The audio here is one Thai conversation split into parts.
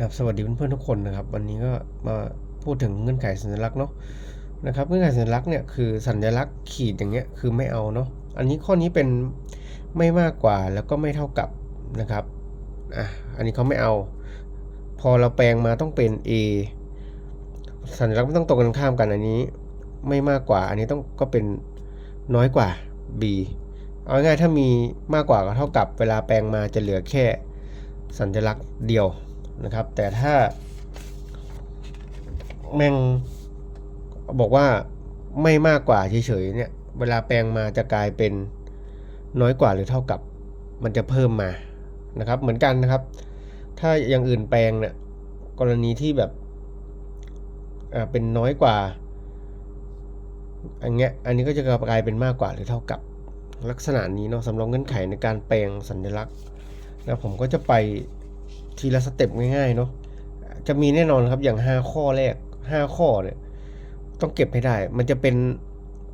ครับสวัสดีเพื่อนๆทุกคนนะครับ วันนี้ก็มาพูดถึงเงื่อนไขสัญลักษณ์เนาะนะครับ เงื่อนไขสัญลักษณ์เนี่ยคือสัญลักษณ์ขีดอย่างเงี้ยคือไม่เอาเนาะอันนี้ข้อนี้เป็นไม่มากกว่าแล้วก็ไม่เท่ากับนะครับอะอันนี้เขาไม่เอา พอเราแปลงมาต้องเป็น A สัญลักษณ์ไม่ต้องตรงกันข้ามกันอันนี้ไม่มากกว่า อันนี้ต้องก็เป็นน้อยกว่า B เอาง่ายถ้ามีมากกว่าก็เท่ากับเวลาแปลงมาจะเหลือแค่สัญลักษณ์เดียว นะครับ แต่ถ้าแมงบอกว่าไม่มากกว่าเฉยๆเนี่ย เวลาแปลงมาจะกลายเป็นน้อยกว่าหรือเท่ากับ มันจะเพิ่มมานะครับ เหมือนกันนะครับ ถ้าอย่างอื่นแปลงเนี่ยกรณีที่แบบอ่าเป็นน้อยกว่าอันเงี้ยอันนี้ก็จะกลายเป็นมากกว่าหรือเท่ากับลักษณะนี้เนาะสำหรับเงื่อนไขในการแปลงสัญลักษณ์แล้วผมก็จะไป ทีละสเต็ปง่ายๆเนาะจะมีแน่นอนครับอย่าง 5 ข้อแรก 5 ข้อเนี่ยต้องเก็บให้ได้ มันจะเป็น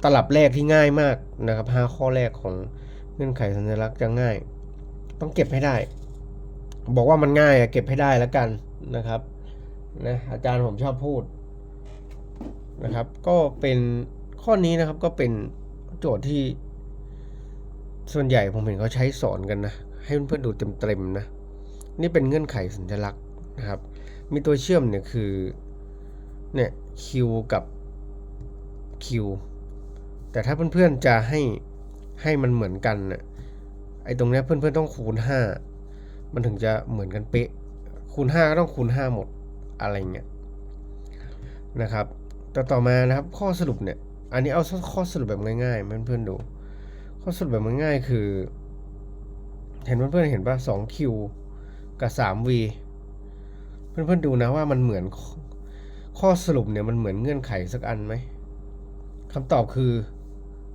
ตลับแรกที่ง่ายมากนะครับ 5 ข้อแรกของเงื่อนไขสัญลักษณ์จะง่าย ต้องเก็บให้ได้ บอกว่ามันง่ายอะเก็บให้ได้แล้วกันนะครับนะอาจารย์ผมชอบพูดนะครับ ก็เป็นข้อนี้นะครับก็เป็นโจทย์ที่ส่วนใหญ่ผมเห็นเขาใช้สอนกันนะ ให้เพื่อนๆดูเต็มๆนะ นี่เป็นเงื่อนไขสัญลักษณ์นะครับ มีตัวเชื่อมเนี่ยคือเนี่ย q กับ q แต่ถ้าเพื่อนๆจะให้ให้มันเหมือนกันน่ะไอ้ตรงเนี้ยเพื่อนๆต้องคูณ 5 มันถึงจะเหมือนกันเป๊ะ คูณ 5 ก็ต้องคูณ 5 หมดอะไรเงี้ยนะครับ แต่ต่อมานะครับข้อสรุปเนี่ย อันนี้เอาข้อสรุปแบบง่ายๆเพื่อนๆดู ข้อสรุปแบบง่ายๆคือ เห็นเพื่อนๆเห็นป่ะ 2Q กับ 3V เพื่อนๆดูนะว่ามันเหมือนข้อสรุปเนี่ยมันเหมือนเงื่อนไขสักอันไหมคำตอบคือ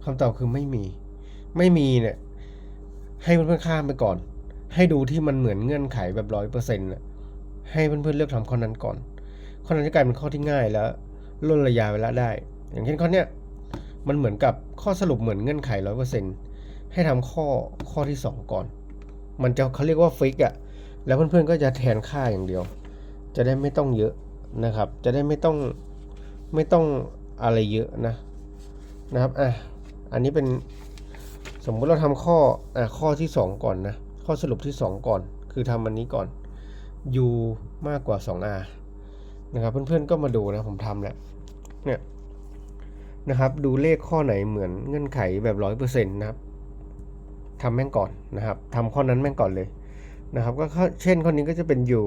คำตอบคือไม่มี ไม่มีเนี่ย ให้เพื่อนๆข้ามไปก่อน ให้ดูที่มันเหมือนเงื่อนไขแบบร้อยเปอร์เซ็นต์ให้เพื่อนๆเลือกทำข้อนั้นก่อน ข้อนั้นจะกลายเป็นข้อที่ง่ายแล้วล่นระยะเวลาได้ อย่างเช่นข้อเนี้ยมันเหมือนกับข้อสรุปเหมือนเงื่อนไขร้อยเปอร์เซ็นต์ให้ทำข้อข้อที่สองก่อน มันจะเขาเรียกว่าฟิกอะ แล้วเพื่อนๆก็จะแทนค่าอย่างเดียว จะได้ไม่ต้องเยอะนะครับ จะได้ไม่ต้องไม่ต้องอะไรเยอะนะนะครับอะอันนี้เป็นสมมุติเราทำข้ออะข้อที่ 2 ก่อนนะข้อสรุปที่ 2 ก่อน คือทำอันนี้ก่อน u มากกว่า 2r นะครับเพื่อนๆก็มาดูนะผมทำแล้วเนี่ยนะครับดูเลขข้อไหนเหมือนเงื่อนไขแบบร้อยเปอร์เซ็นต์นะครับทำแม่งก่อนนะครับทำข้อนั้นแม่งก่อนเลย นะครับก็เช่นข้อนี้ก็จะเป็น u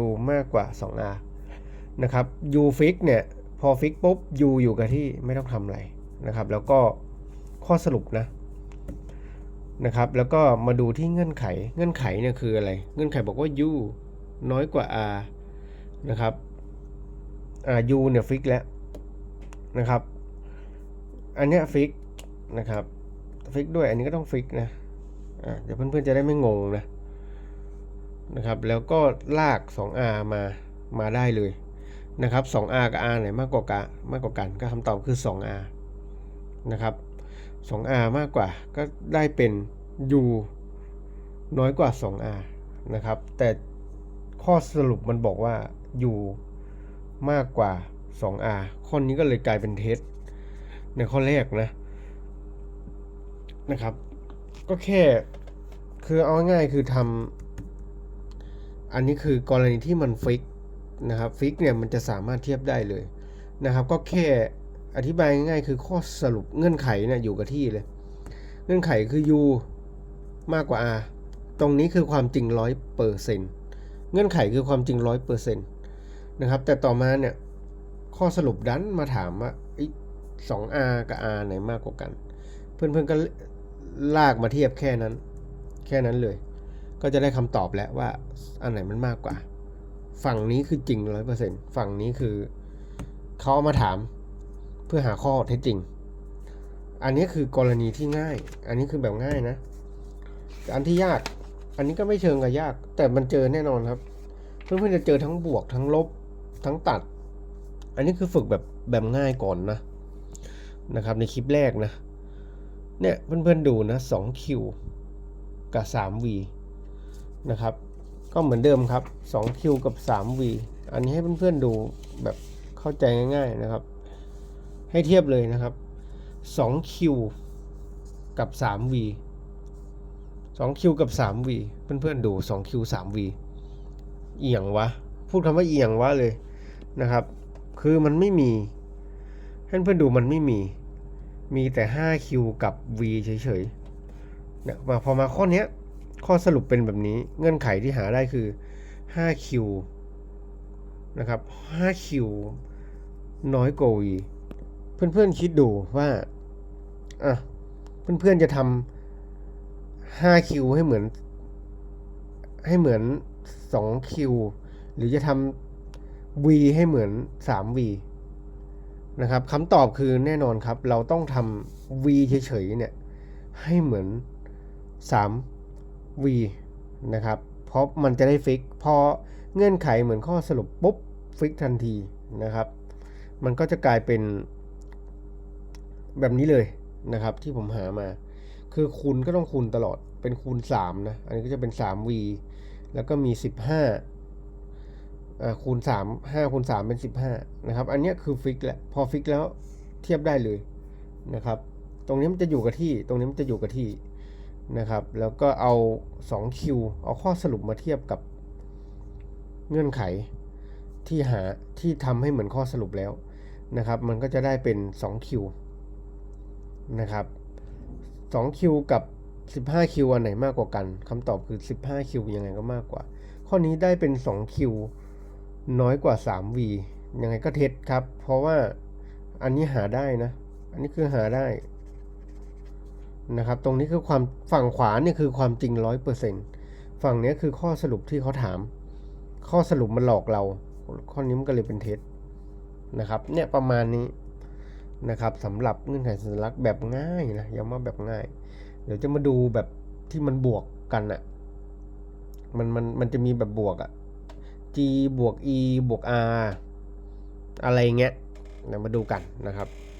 u มากกว่า 2r นะครับ u ฟิกเนี่ยพอฟิกปุ๊บ u อยู่กับที่ไม่ต้องทำอะไรนะครับ แล้วก็ข้อสรุปนะนะครับ แล้วก็มาดูที่เงื่อนไข เงื่อนไขเนี่ยคืออะไร เงื่อนไขบอกว่า u น้อยกว่า r นะครับอ่า u เนี่ยฟิกแล้วนะครับ อันเนี้ยฟิกนะครับ ฟิกด้วย อันนี้ก็ต้องฟิกนะ อ่าเดี๋ยวเพื่อนๆจะได้ไม่งงนะ นะครับ แล้วก็ลาก 2r มา มาได้เลยนะครับ 2r กับ r ไหนมากกว่ากันมากกว่ากัน ก็คำตอบคือ 2r นะครับ 2r มากกว่าก็ได้เป็น u น้อยกว่า 2r นะครับ แต่ข้อสรุปมันบอกว่า u มากกว่า 2r ข้อนี้ก็เลยกลายเป็นเท็จในข้อแรกนะนะครับ ก็แค่คือเอาง่ายคือทำ อันนี้คือกรณีที่มันฟิกนะครับฟิกเนี่ยมันจะสามารถเทียบได้เลยนะครับ ก็แค่อธิบายง่ายๆคือข้อสรุปเงื่อนไขเนี่ยอยู่กับที่เลย เงื่อนไขคือ u มากกว่า r ตรงนี้คือความจริงร้อยเปอร์เซ็นต์เงื่อนไขคือความจริงร้อยเปอร์เซ็นต์นะครับ แต่ต่อมาเนี่ยข้อสรุปดันมาถามว่าสอง r กับ r ไหนมากกว่ากัน เพื่อนๆก็ลากมาเทียบแค่นั้น แค่นั้นเลย ก็จะได้คำตอบแล้วว่าอันไหนมันมากกว่า ฝั่งนี้คือจริงร้อยเปอร์เซ็นฝั่งนี้คือเขาเอามาถามเพื่อหาข้อเท็จจริง อันนี้คือกรณีที่ง่าย อันนี้คือแบบง่ายนะ อันที่ยาก อันนี้ก็ไม่เชิงกับยาก แต่มันเจอแน่นอนครับ เพื่อนๆจะเจอทั้งบวกทั้งลบทั้งตัด อันนี้คือฝึกแบบแบบง่ายก่อนนะนะครับในคลิปแรกนะ เนี่ยเพื่อนๆดูนะ 2Q กับ 3V นะครับ ก็เหมือนเดิมครับ 2Q กับ 3V อันนี้ให้เพื่อนๆดูแบบเข้าใจง่ายๆนะครับ ให้เทียบเลยนะครับ 2Q กับ 3V 2Q กับ 3V เพื่อนๆดู 2Q 3V เอียงวะ พูดคำว่าเอียงวะเลยนะครับ คือมันไม่มี ให้เพื่อนๆดูมันไม่มี มีแต่ 5Q กับ V เฉยๆเนี่ยมาพอมาข้อนี้ ข้อสรุปเป็นแบบนี้เงื่อนไขที่หาได้คือ 5Q นะครับ 5Q น้อยกว่า V เพื่อนๆคิดดูว่าอะเพื่อนๆจะทำ 5Q ให้เหมือน ให้เหมือน 2Q หรือจะทำ V ให้เหมือน 3V นะครับคำตอบคือแน่นอนครับ เราต้องทำ V เฉยๆเนี่ย ให้เหมือน v นะครับ เพราะมันจะได้ฟิก พอเงื่อนไขเหมือนข้อสรุปปุ๊บฟิกทันทีนะครับ มันก็จะกลายเป็นแบบนี้เลยนะครับที่ผมหามา คือคูณก็ต้องคูณตลอดเป็นคูณ3นะ อันนี้ก็จะเป็น 3v แล้วก็มี 15อ่าคูณ 3 5คูณ3เป็น 15 นะครับ อันนี้คือฟิกแหละ พอฟิกแล้วเทียบได้เลยนะครับ ตรงนี้มันจะอยู่กับที่ ตรงนี้มันจะอยู่กับที่ นะครับ แล้วก็เอา 2q เอาข้อสรุปมาเทียบกับเงื่อนไขที่หาที่ทำให้เหมือนข้อสรุปแล้วนะครับ มันก็จะได้เป็น 2q นะครับ 2Q กับ 15Q อันไหนมากกว่ากันคำตอบคือ 15Q ยังไงก็มากกว่า ข้อนี้ได้เป็น 2Q น้อยกว่า 3V ยังไงก็เท็จครับ เพราะว่าอันนี้หาได้นะ อันนี้คือหาได้ นะครับ ตรงนี้คือความฝั่งขวาเนี่ยคือความจริง100%ฝั่งนี้คือข้อสรุปที่เขาถาม ข้อสรุปมันหลอกเรา ข้อนี้มันก็เลยเป็นเท็จนะครับ เนี่ยประมาณนี้นะครับสำหรับเงื่อนไขสัญลักษณ์แบบง่ายนะย้ำว่าแบบง่าย เดี๋ยวจะมาดูแบบที่มันบวกกันอะมันมันมันจะมีแบบบวกอะ g บวก e บวก r อะไรเงี้ยเดี๋ยวมาดูกันนะครับ